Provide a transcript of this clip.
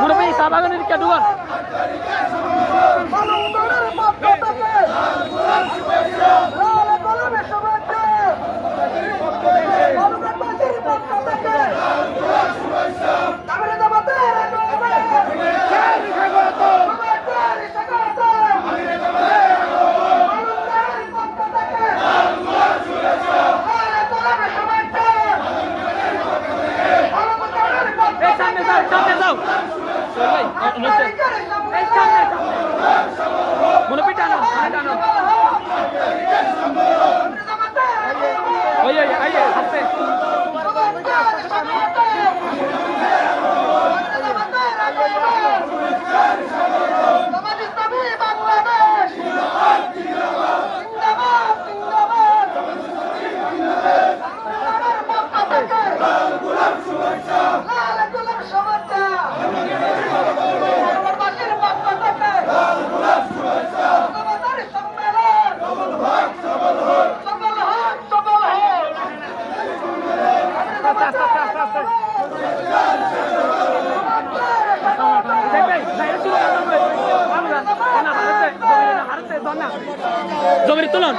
মুরব্বী চা বাগানের কে এই সামনে মুরব্বী টানো টানো ওই ওই এই হাতে জমির তুলন।